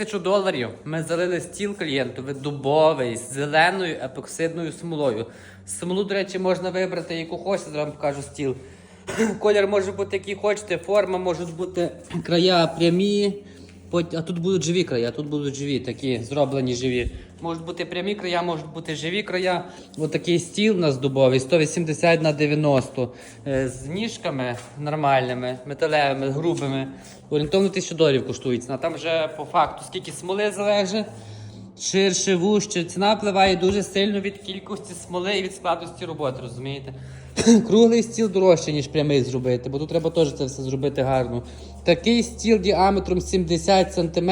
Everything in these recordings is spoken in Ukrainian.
Тисячу доларів ми залили стіл клієнтові дубовий з зеленою епоксидною смолою. Смолу, до речі, можна вибрати, яку хочете, вам покажу стіл. Колір може бути який хочете, форма можуть бути края прямі, а тут будуть живі края, тут будуть живі, такі зроблені живі. Можуть бути прямі края, можуть бути живі края. Ось такий стіл у нас дубовий, 180 на 90 е, з ніжками нормальними, металевими, грубими. Орієнтовно тисячу доларів коштується. А Там вже по факту скільки смоли залежить. Ширше, вужче. Ціна впливає дуже сильно від кількості смоли і від складності роботи, розумієте? Круглий стіл дорожче, ніж прямий зробити, бо тут треба теж це все зробити гарно. Такий стіл діаметром 70 см,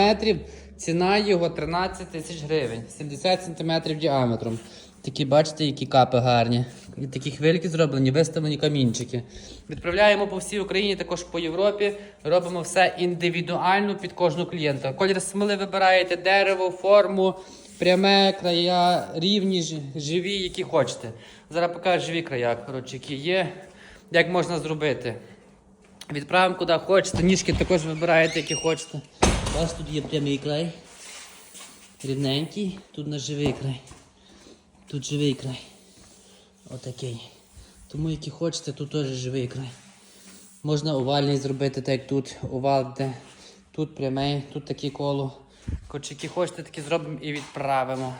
ціна його 13 тисяч гривень. 70 см діаметром. Такі, бачите, які капи гарні. І такі хвильки зроблені, виставлені камінчики. Відправляємо по всій Україні, також по Європі. Робимо все індивідуально під кожного клієнта. Колір смоли вибираєте дерево, форму, пряме, края, рівні, живі, які хочете. Зараз покажу живі края, коротше, які є. Як можна зробити. Відправимо куди хочете, ніжки також вибираєте, які хочете. У вас тут є прямий край. Рівненький, тут на живий край. Тут живий край. Отакий. Тому які хочете, тут теж живий край. Можна овальний зробити, так як тут овал, де тут прямий, тут таке коло. Хоч які хочете, такі зробимо і відправимо.